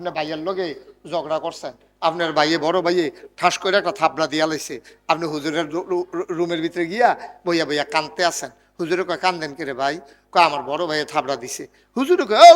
আপনার ভাইয়ের লগে ঝগড়া করছেন। আপনার ভাইয়ে, বড় ভাইয়ে ঠাস করে একটা থাপড়া দিয়া লাইছে। আপনি হুজুরের রুমের ভিতরে গিয়া বইয়া বইয়া কানতে আছেন। হুজুরে কয়, কান্দেন কে রে ভাই? কয়, আমার বড় ভাইয়ে থাপড়া দিছে। হুজুরে কয়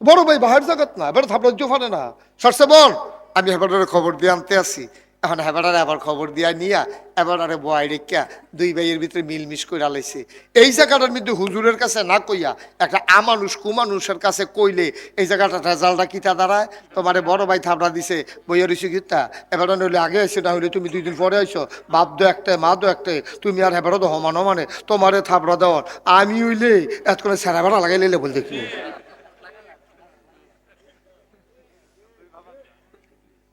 বড় ভাই বাহার জগৎ না, এবার থাপড়া জোফানে না। সরসে বল, আমি এবার খবর দিয়ে আনতে আসি। এখন হেবারারে আবার খবর দিয়া নিয়া, এবার আরে বয় রেখা দুই ভাইয়ের ভিতরে মিলমিশ করে আলাইছে এই জায়গাটার মধ্যে হুজুরের কাছে না কইয়া একটা আমানুষ কুমানুষের কাছে কইলে এই জায়গাটা রেজাল্টটা কিতা দাঁড়ায়? তোমারে বড় ভাই থাপড়া দিছে বইয়ের হইছে কিতা? এবার নইলে আগে এসে না হইলে তুমি দুই দিন পরে আইছো বাপ দো একটাই, মা দো একটাই, তুমি আর হেবারও তো হমানো মানে তোমারে থাপড়া দেওয়ার। আমি হইলে এত করে সারা লাগাই লেলে বল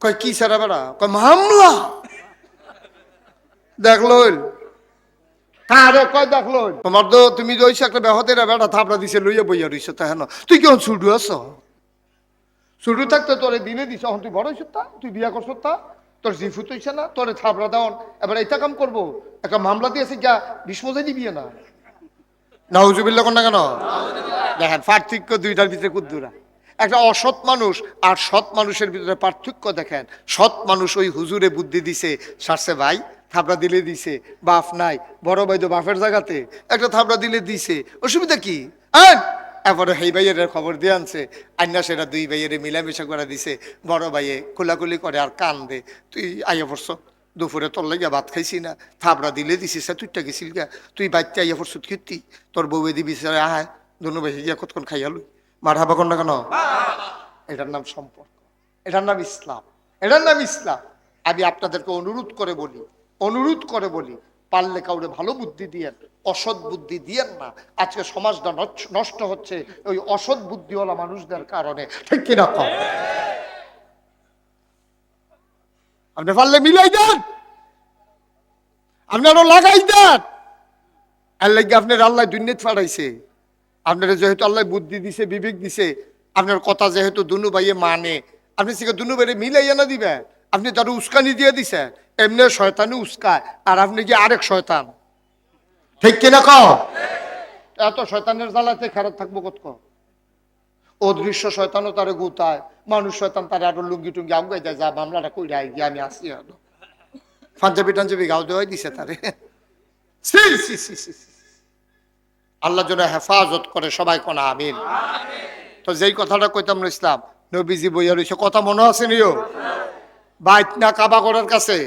কয় কি সারা বেড়া? কয় মামলা। দেখল কারে কয় দেখল তোমার তো তুমি ওইসে একটা বেহতের বেড়া থাপড়া দিছে লইয়া বইয়া রইছ তা হেন। তুই কেমন ছুটু আছো? ছুটু থাকতে তোরে দিনে দিছ এখন তুই বড় হইছ তা? তুই বিয়া করছ তা? তোর জিফু তৈছে না? তোরে থাপড়া দেওয়ান এবার এইটা কাম করব। একটা মামলা দিয়েছে যা বিষ্মজাই দিবি না। নাউজুবিল্লা কোন না কেন? দেখেন পার্থক্য দুইটার ভিতরে কুদ্দুরা। একটা অসৎ মানুষ আর সৎ মানুষের ভিতরে পার্থক্য দেখেন। সৎ মানুষ ওই হুজুরে বুদ্ধি দিছে সারসে ভাই থাবড়া দিলে দিছে বাপ নাই, বড় ভাই তো বাপের জায়গাতে, একটা থাবড়া দিলে দিছে, অসুবিধা কি? আন এরপরে সেই ভাইয়ের খবর দিয়ে আনছে, আইনা সেটা দুই ভাইয়ের মিলামেশা করে দিছে, বড় ভাইয়ে খোলাখুলি করে আর কান দে তুই আইয়া পড়ছ, দুপুরে তোর লাগিয়া ভাত খাইছি না থাবড়া দিলে দিছিস তুইটা গেছিল গা, তুই বাচ্চা আইয়া পড়ছ কীর্তি তোর বউয়ে দিবি আয়, দুনু ভাই গিয়া কতক্ষণ খাইয়ালু মার হাবা না কেন? এটার নাম সম্পর্ক। এটার নাম ইসলাম। এটার নাম ইসলাম। আমি আপনাদেরকে অনুরোধ করে বলি, অনুরোধ করে বলি, পারলে কাউরে ভালো বুদ্ধি দিয়েন, অসৎ বুদ্ধি দিয়েন না। আজকে সমাজটা নষ্ট হচ্ছে ওই অসৎ বুদ্ধিওয়ালা মানুষদের কারণে। ঠিক কিনা কম আপনি পারলে মিলাই দেন। আপনি আরও লাগাই দেন। আল্লাহ আপনার আল্লাহ দুর্নীত ফাড়াইছে আপনারা যেহেতু আল্লাহ বুদ্ধি দিছে, বিবেক দিছে, আপনার কথা যেহেতু দুনু ভাইয়ে মানে আপনি সেখানে দুনু ভাইয়ে মিলাইয়া না দিবেন আপনি তার উস্কানি দিয়ে দিছে, এমনি শয়তানি উস্কায়, আর আপনি কি আরেক শয়তান? ঠিক কিনা ক এত শয়তানের জ্বালাতে খারাপ থাকব কত ক অদৃশ্য শয়তানও তারে গুতায়, মানুষ শয়তান তারে আরও লুঙ্গি টুঙ্গি আগুয়াই দেয়, যা মামলাটা কইরা গিয়ে আমি আসি আনো পাঞ্জাবি টাঞ্জাবি গাও দেওয়াই দিছে তারে। সি সি সি সি। আল্লাহ যেন হেফাজত করে সবাই কোনা আমিন। তো যেই কথাটা কইতাম ইসলাম নবীজি বইয়া রয়েছে কথা মনে আছে নিও? বাইত না কাবা করার কাছে?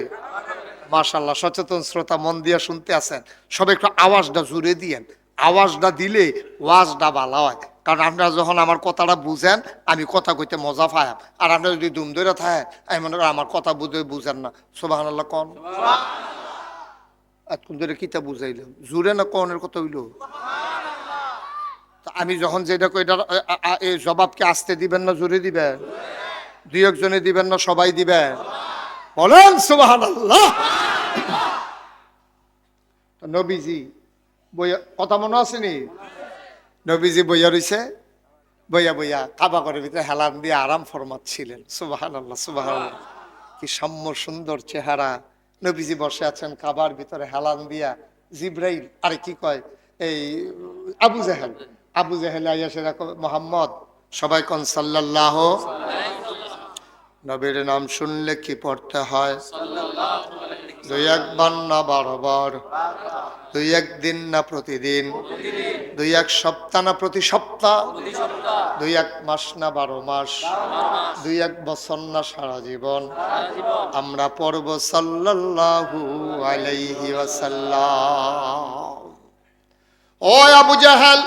মাশাল্লাহ সচেতন শ্রোতা মন দিয়া শুনতে আছেন। সব একটু আওয়াজটা জুড়ে দিয়েন। আওয়াজটা দিলে ওয়াজটা ভালো হয়। কারণ আপনারা যখন আমার কথাটা বুঝেন আমি কথা কইতে মজা পাই। আর আপনারা যদি দুম ধরে থাকেন আমি মনে করি আমার কথা বুঝে বুঝেন না। সোবাহ আল্লাহ কন এতক্ষণ ধরে কিতা বুঝাইলাম জুড়ে না কনের কথা হইল? আমি যখন যেটা কই এই জবাবকে আসতে দিবেন না জোরে দিবে? দুই একজনে দিবেন না, সবাই দিবে? বলেন সুবাহান আল্লাহ নবীজি, বইয়া, কথা মনে আসেনি নবীজি বইয়া রইছে, বইয়া বইয়া কাবা করে ভিতরে হেলান দিয়ে আরাম ফরমাচ্ছিলেন। সুবাহান আল্লাহ সুবাহান কি সাম্য সুন্দর চেহারা। নবীজি বসে আছেন কাবার ভিতরে হেলান দিয়া। জিব্রাইল, আরে কি কয়? এই, আবু জাহেল। আবু জাহেল, আইয়া মোহাম্মদ। সবাই কন সাল্লাল্লাহ। নবীর নাম শুনলে কি পড়তে হয়? দুই একবার না বারবার? দুই একদিন না প্রতিদিন? দুই এক সপ্তাহ না প্রতি সপ্তাহ? দুই এক মাস না বারো মাস? দুই এক বছর না সারা জীবন? আমরা পড়ব সাল্লাল্লাহু আলাইহি ও আবু জাহেল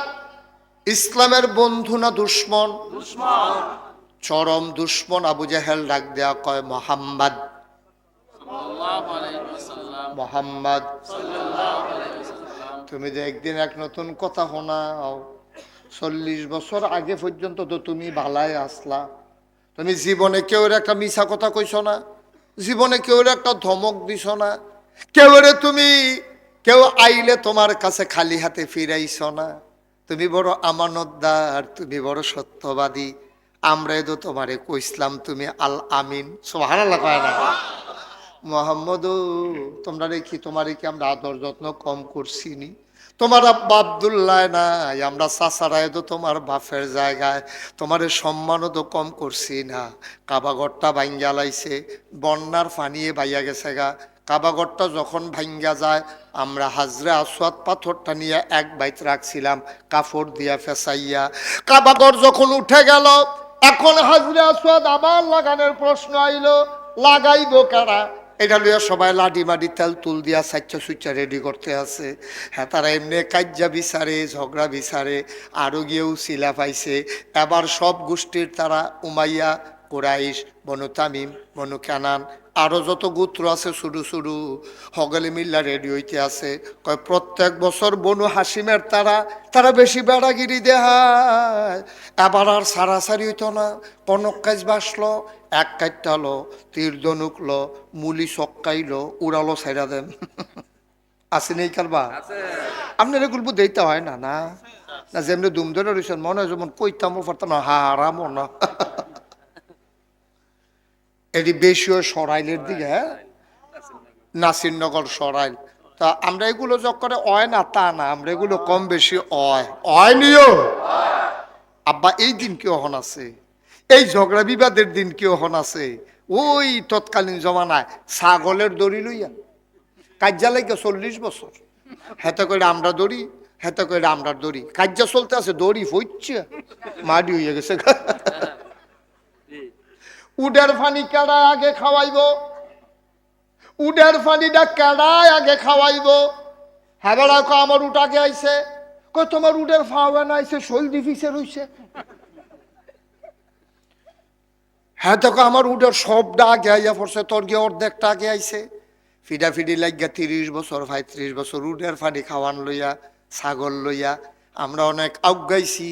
ইসলামের বন্ধু না দুশ্মন? চরম দুশ্মন আবু জাহেল ডাক দেয়া কয় মোহাম্মদ। মোহাম্মদ। তুমি যে একদিন এক নতুন কথা শোনাও চল্লিশ বছর আগে পর্যন্ত তো তুমি ভালাই আসলা। তুমি জীবনে কেউ একটা মিছা কথা কইছ না? জীবনে কেউ একটা ধমক দিছ না? কেউ তুমি কেউ আইলে তোমার কাছে খালি হাতে ফিরাইছ না? তুমি বড় আমানতদার, তুমি বড় সত্যবাদী। আমরা তো তোমারে কইসলাম তুমি আল আমিন। সোহানাল্লাহ কয় না। মোহাম্মদ তোমরা রেখি তোমারে কি আমরা আদর যত্ন কম করছি নি তোমার আব্বা আবদুল্লাহ নাই, আমরা চাচারায় তো তোমার বাপের জায়গায়। তোমার সম্মানও তো কম করছি না। কাবাগরটা ভাঙ্গা লাইছে, বন্যার পানিয়ে বাইয়া গেছে গা। কাবাগরটা যখন ভাঙ্গা যায়, আমরা হাজরা আসওয়াত পাথরটা নিয়ে এক বাইত রাখছিলাম কাপড় দিয়া ফেসাইয়া। কাবাগর যখন উঠে গেল, এখন হাজরা আসওয়াত আবার লাগানোর প্রশ্ন আইল, লাগাইব কারা? এটা লইয়া সবাই লাডি মাডি তেল তুল দিয়া সাচ্চা সুচ্চা রেডি করতে আছে। হ্যাঁ তারা এমনি কাজ্যা বিচারে, ঝগড়া বিচারে আরও গিয়েও শিলা পাইছে। এবার সব গোষ্ঠীর তারা Umayya, Quraysh, Banu Tamim, Banu Kanan আরও যত গোত্র আছে শুরু শুরু হগলে মিল্লা রেডি হইতে আছে কয় প্রত্যেক বছর বনু হাসিমের তারা তারা বেশি বেড়াগিরি দেহায় এবার আর সারাসারি হইতো না কনক কাজ বাসলো এক কাইটালো তীর দনুকলো মুলি চক্কাইলো উড়ালো সাইরা দেন। আছে নেই কারবা আপনার এগুলো দিতে হয় না না? না যেমনি দুম ধরে রয়েছেন মনে হয় যেমন কইতামও পারতাম না হারামও না। এটি বেশিও সরাইলের দিকে হ্যাঁ? নাসিরনগর সরাইল। তা আমরা এগুলো যোগ করে অয় না, তা না, আমরা এগুলো কম বেশি অয়। অয় নিও। আব্বা, এই দিন কি অহন আছে? এই ঝগড়া বিবাদের দিন কি অহন আছে? ওই তৎকালীন জমানায় ছাগলের দড়ি লইয়া। কার্যালয়কে চল্লিশ বছর। হেতে করে আমরা দড়ি, হেতে করে আমরা দড়ি। কাজ্যা চলতে আছে, দড়ি ফইচ্ছে। মাডি হইয়া গেছে। উডের ফানি কেডায় আগে খাওয়াইব। উডের ফানিটা কেডায় আগে খাওয়াইব। হ্যাঁ কো আমার আগে আইছে। কই তোমার উডের ফাওয়া না আইছে, সলদি ফিসে রইছে। হ্যাঁ দেখো, আমার উডের সবটা আগে আইয়া পড়ছে, তোর গিয়ে অর্ধেকটা আগে আইছে। ফিডা ফিডি লাগিয়া তিরিশ বছর, পঁয়ত্রিশ বছর উডের ফানি খাওয়ান লইয়া, ছাগল লইয়া, আমরা অনেক আউগাইছি।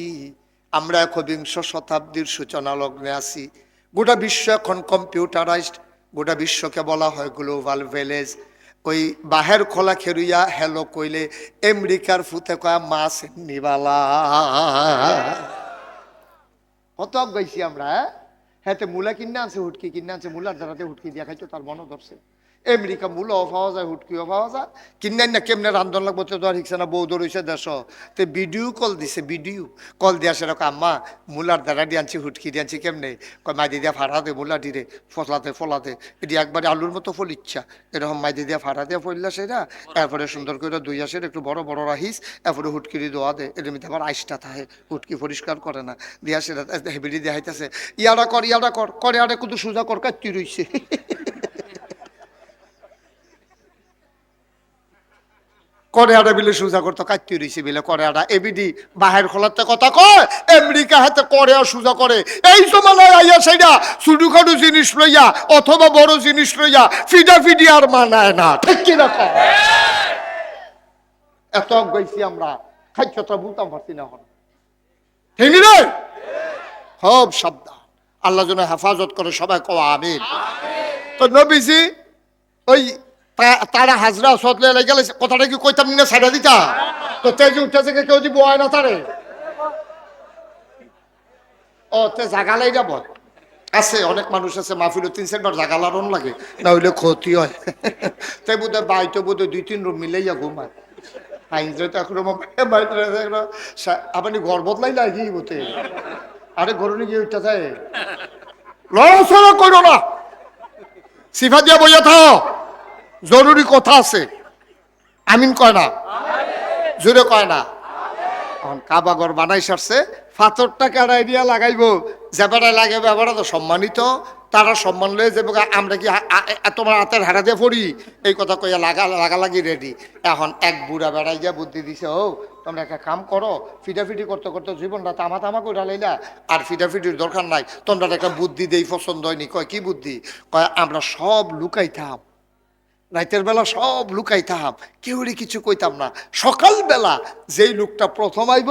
আমরা একবিংশ শতাব্দীর সূচনা লগ্নে আছি। গোটা বিশ্ব এখন কম্পিউটারাইজড, গোটা বিশ্বকে বলা হয় গ্লোবাল ভিলেজ। ওই বাহের খোলা খেরুইয়া হেলো কইলে আমেরিকার ফুতে কয়া, মাছ নিবালা। কত গাইছি আমরা হ্যাঁ? হ্যাঁ মূলা কিনে আনছে, হুটকি কিনে আছে মূলার দ্বারাতে হুটকি দিয়া খাইতো, তার মনে ধরছে। আমেরিকা মূলও পাওয়া যায় হুটকিও পাওয়া যায় কিনে না কেমনে রান্ধন লাগবো তো ধর হিকছে না বৌদ্ধ রয়েছে দেশ তে ভিডিও কল দিছে ভিডিও কল দিয়া সেরকম আম্মা মূলার দ্বারা দিয়ে আনছি হুটকি দিয়ে আনছি কেমনে কয় মাই দিয়া ফাড়া দে মূলা দিরে ফসলাতে ফলাতে এটি একবারে আলুর মতো ফল ইচ্ছা এরকম মাই দিয়া ফাড়া দিয়ে ফললা সেটা এরপরে সুন্দর করে দুই আসের একটু বড় বড় রাহিস এরপরে হুটকিরি দোয়া দে এর মধ্যে আবার আইসটা থাকে হুটকি পরিষ্কার করে না দিয়া সেটা হেবিডি দিয়া হাইতেছে ইয়ারা কর ইয়ারা কর করে আরে কিন্তু সোজা কর কাটতি রইছে করে আড়া বিলে সোজা করতো কাটতে রইছে বিলে করে আড়া এবিডি বাহের খোলাতে কথা কয়, আমেরিকা হাতে করে আর সোজা করে। এই জমানায় আইয়া সেইটা ছোটখাটো জিনিস লইয়া অথবা বড় জিনিস লইয়া ফিডা ফিডি আর মানায় না, ঠিক কিনা কয়? এত গাইছি আমরা খাইছটা বলতাম পারছি না এখন। ঠিক রে সব সাবধান। আল্লাহ যেন হেফাজত করে সবাই কওয়া আমিন। তো নবীজি, ওই তারা হাজরা সতলে লেগে গেলে কথাটা কি কইতাম না সাইডা দিতা? তো তেজি উঠতেছে কে কেউ দিব হয় না তারে। ও, তে জাগালাই যাব আছে, অনেক মানুষ আছে, মাহফিল তিন চারবার জাগালারন লাগে, না হইলে ক্ষতি হয়। তাই বোধহয় বাইতো বোধহয় দুই, তিন রুম ঘুমায়। হাইন্দ্রে তো এখন আপনি ঘর বদলাই লাগি বতে আরে ঘরে গিয়ে উঠতে যায় লড়াচড়া করো না। সিফা দিয়া বইয়া থাও। জরুরি কথা আছে। আমিন কয় না? জোরে কয় না? এখন কাবাগর বানাই সারছে, ফাতরটা কাড়াই দিয়া লাগাইবো। যে বেড়ায় লাগাইবো এবারে তো সম্মানিত। তারা সম্মান লয়ে যাব আমরা কি তোমার হাতের হারা দিয়ে পড়ি? এই কথা কইয়া লাগা লাগালাগি রেডি এখন এক বুড়া বেড়াই গিয়া বুদ্ধি দিছে, ও, তোমরা একটা কাম করো, ফিটাফিটি করতে করতে জীবনটা তামা তামা করে লাইলা। আর ফিটাফিটির দরকার নাই, তোমরা একটা বুদ্ধি দেই, পছন্দ হয়নি। কয়, কি বুদ্ধি? কয়, আমরা সব লুকাইতাম রাতের বেলা সব লুকাইতাম, কেউরে কিছু কইতাম না। সকালবেলা যেই লোকটা প্রথম আইব,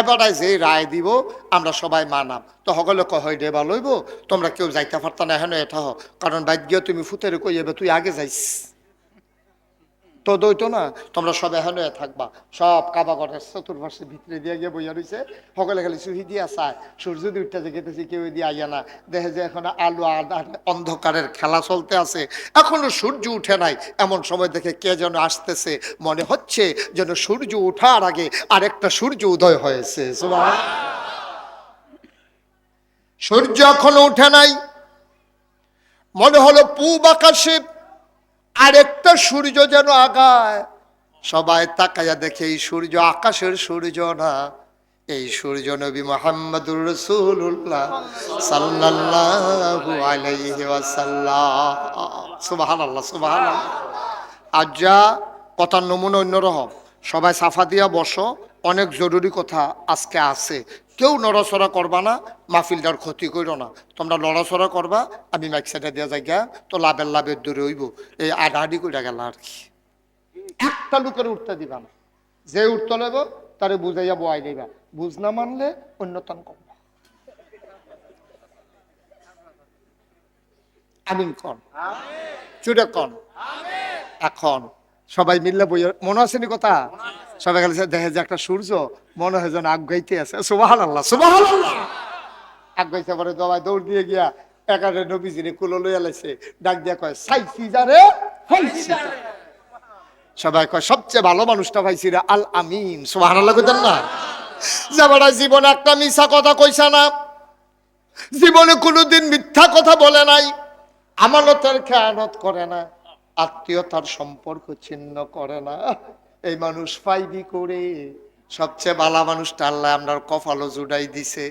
এবারে যে রায় দিব, আমরা সবাই মানাম। তো সকলে কয় দে ভালো হইব তোমরা কেউ যাইতে পারতা না, হেন এটা হ। কারণ বাদ্য তুমি ফুতেরে কই যাবে তুই আগে যাইস। তো দইতো না, তোমরা সব এখানে থাকবা। সব কাবা ঘরের চতুর্পাশে ভিতরে দিয়ে গিয়ে বইয়া রয়েছে সকলে খালি সুহি দিয়া চায়। সূর্য যদি উঠতে গেতেছি কেউ দিয়ে আইয়া না, দেখে যে এখন আলো অন্ধকারের খেলা চলতে আছে। এখনও সূর্য উঠে নাই। এমন সময় দেখে কে যেন আসতেছে। মনে হচ্ছে যেন সূর্য ওঠার আগে আরেকটা সূর্য উদয় হয়েছে। সূর্য এখনও উঠে নাই। মনে হলো পূব আকাশে আরেকটা সূর্য যেন আগায়। সবাই তাকাইয়া দেখে, এই সূর্য আকাশের সূর্য না। এই সূর্য নবী মোহাম্মদুর রসুল্লাহ সাল্লাল্লাহু আলাইহি ওয়াসাল্লাম। সুবহানাল্লাহ সুবহানাল্লাহ। আজ যা কথার নমুনা অন্যরকম সবাই সাফা দিয়া বসো। অনেক জরুরি কথা আজকে আছে। কেউ নড়াচড়া করবা না মাহফিলটার ক্ষতি করো না। তোমরা নড়াচড়া করবা আমি মাইক সাইডে দিয়া যাই গিয়া তো লাভের লাভের দূরে হইব। এই আডাআডি করে গেল আর কি। একটা লোকের উঠতে দিবা না। যে উঠতে নেব তারে বুঝাইয়া বয়াই দিবা। বুঝ না মানলে অন্যতম করবা আমিন কন। চুড়ে কন। এখন সবাই মিললে বইয়া মনে আছে নি কথা? সবাই দেখে যে একটা সূর্য, মনে হয় যেন আগাইতে আছে। সুবাহান আল্লাহ সুবাহান আল্লাহ আগাইতে পরে দবাই দৌড় দিয়ে গিয়া একারে নবীজিনে কুলো লইয়া লাইছে, ডাক দিয়া কয় সাইছি যারে সবাই কয়, সবচেয়ে ভালো মানুষটা পাইছি রে, আল আমিন। সুবাহান আল্লাহ কইতেন না? যাবারা জীবনে একটা মিশা কথা কইছা না। জীবনে কোনোদিন মিথ্যা কথা বলে নাই। আমানতের খেয়ানত করে না, আত্মীয়তার সম্পর্ক ছিন্ন করে না। এই মানুষ ফাইবি করে। সবচেয়ে বালা মানুষটা আল্লাহ আপনার কপালও জুড়াই দিছে।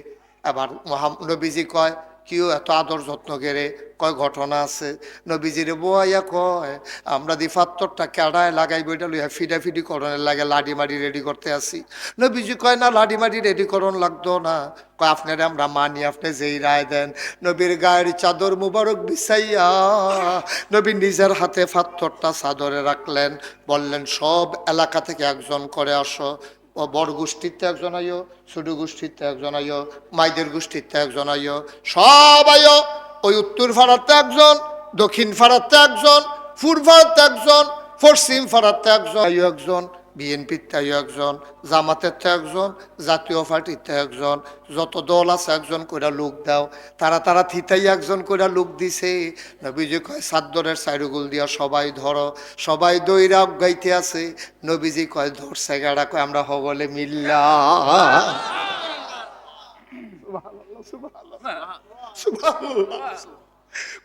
আবার মহানবীজি কয় কিও এত আদর যত্ন গেরে কয় ঘটনা আছে? নবীজিরে বোয়াইয়া কয়, আমরা দি ফাত্তরটা কেড়ায় লাগাই বইটা লইয়া ফিডা ফিডি করণের লাগে লাডি মাডি রেডি করতে আসি। নবীজি কয়, না লাডি মাডি রেডি করণ লাগতো না। কয়, আপনার আমরা মানি, আপনি যেই রায় দেন। নবীর গায়ের চাদর মুবারক বিছাইয়া নবী নিজের হাতে ফাত্তরটা চাদরে রাখলেন, বললেন, সব এলাকা থেকে একজন করে আসো। ও বড় গোষ্ঠীর ত্যাগ জনাইও, ছোট গোষ্ঠীর ত্যাগ জনাইও, মাইদের গোষ্ঠীর ত্যাগ জনাইও। সবাইও ওই উত্তর ফাড়াতে একজন দক্ষিণ ফাড়াতে একজন পূর্ব ফাড়াতে একজন পশ্চিম ফাড়াতে একজন একজন বিএনপির আইও একজন জামাতের তো একজন, জাতীয় পার্টিতে একজন, যত দল আছে একজন করে লোক দাও। তারা তারা থিতাই একজন করে লোক দিছে। নবীজি কয় সাদ্দরের সাইরুগুল দিয়া সবাই ধরো, সবাই দইরা গাইতে আছে। নবীজি কয়, ধরছে গাড়া, কয়, আমরা হগলে মিল্লা।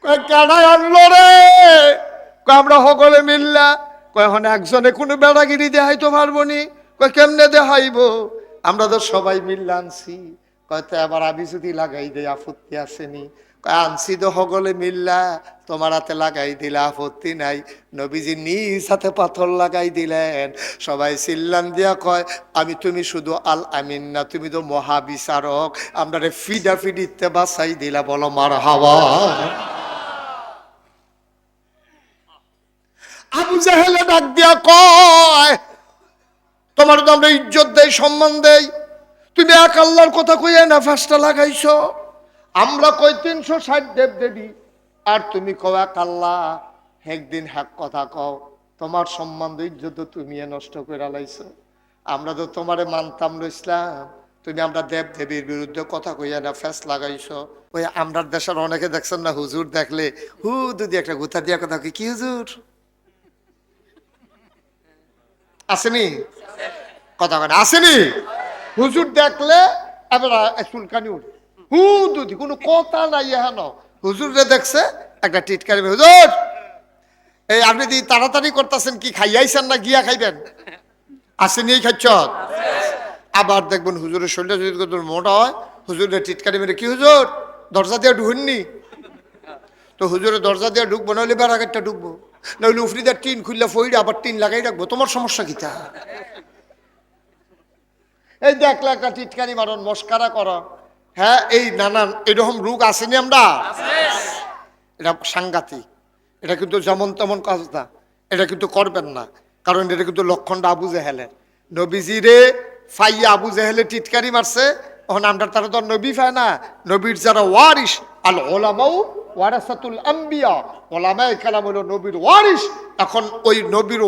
কয় কানায় আনলো রে? আমরা সকলে মিল্লা। কয় এখন একজনে কোনো বেড়াগিরি দেখাইতে পারব নি কেমনে দেখাইব আমরা তো সবাই মিল্লা আনছি। কয়, তো এবার আমি যদি লাগাই দেই আপত্তি আসেনি। আনছি তো সকলে মিল্লা, তোমার হাতে লাগাই দিলে আপত্তি নাই। নবীজি নিজ হাতে পাথর লাগাই দিলেন। সবাই চিল্লান দিয়া কয়, আমি তুমি শুধু আল আমিন না, তুমি তো মহাবিচারক। আমরা ফিডা ফিডিতে বাসাই দিলা, বলো মার হাওয়া আবু জাহেলে ডাক দিয়া কয়, তোমার তো আমরা ইজ্জত দেই, সম্মান দেই। তুমি এক আল্লাহর কথা কইয়া না ফাঁসটা লাগাইছ। আমরা কই তিনশো ষাট দেব দেবী, আর তুমি কও এক আল্লাহ, একদিন হ্যাক কথা কও, তোমার সম্মান ইজ্জত তুমি নষ্ট করে লাইছো। আমরা তো তোমারে মানতাম ইসলাম, তুমি আমরা দেব দেবীর বিরুদ্ধে কথা কইয়া না ফ্যাস লাগাইছো। ওই আমরার দেশের অনেকে দেখছেন না, হুজুর দেখলে হু যদি একটা গুথা দিয়া কথা কি হুজুর? আসেনি? কথা কেন আসেনি? হুজুর দেখলে এবার চুলকানি উঠে। হু দুদি কোনো কথা নাই এহান। হুজুর যে দেখছে, একটা টিটকারি হুজুর, এই আপনি দি তাড়াতাড়ি করতেছেন, কি খাইয়াইছেন না গিয়া খাইবেন? আসেনি খাচ্ছ আবার দেখবেন হুজুরের শরীরটা যদি মোটা হয়, হুজুরের টিটকারি মেরে, কি হুজুর, দরজা দিয়ে ঢুকননি? তো হুজুরের দরজা দিয়ে ঢুকবো বার আগেরটা ঢুকবো। নইলে উফরিদার টিন খুললে ফইরে আবার টিন লাগাই রাখব। তোমার সমস্যা কি তা? এই দেখলে একটা টিটকারি মারণ মস্কারা কর। হ্যাঁ এই নানান এরকম রোগ আসেনি আমরা? এটা সাংঘাতিক। এটা কিন্তু যেমন তেমন কাজ না। এটা কিন্তু করবেন না। কারণ এটা কিন্তু লক্ষণটা আবু জেহেলের। নবীজিরে ফাইয়া আবু জেহেলে টিটকারি মারছে। তখন আমরা তারা তো নবী পায় না। নবীর যারা ওয়ারিস আল ওলামাও ওয়ারাসাতুল আম্বিয়া। ওলামায়ে কেরাম হলো নবীর ওয়ারিস এখন ওই নবীর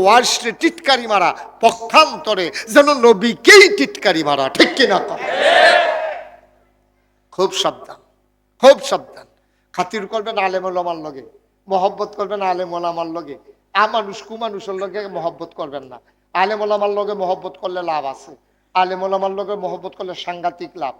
টিটকারি মারা পক্ষান্তরে যেন নবীকেই টিটকারি মারা, ঠিক কিনা খুব সাবধান খুব সাবধান। খাতির করবেন আলেম ওলামার লগে, মহব্বত করবেন আলেম ওলামার লগে। আমানুষ কুমানুষের লগে মহব্বত করবেন না। আলেম ওলামার লগে মহব্বত করলে লাভ আছে। আলেম ওলামার লগে মহব্বত করলে সাংঘাতিক লাভ।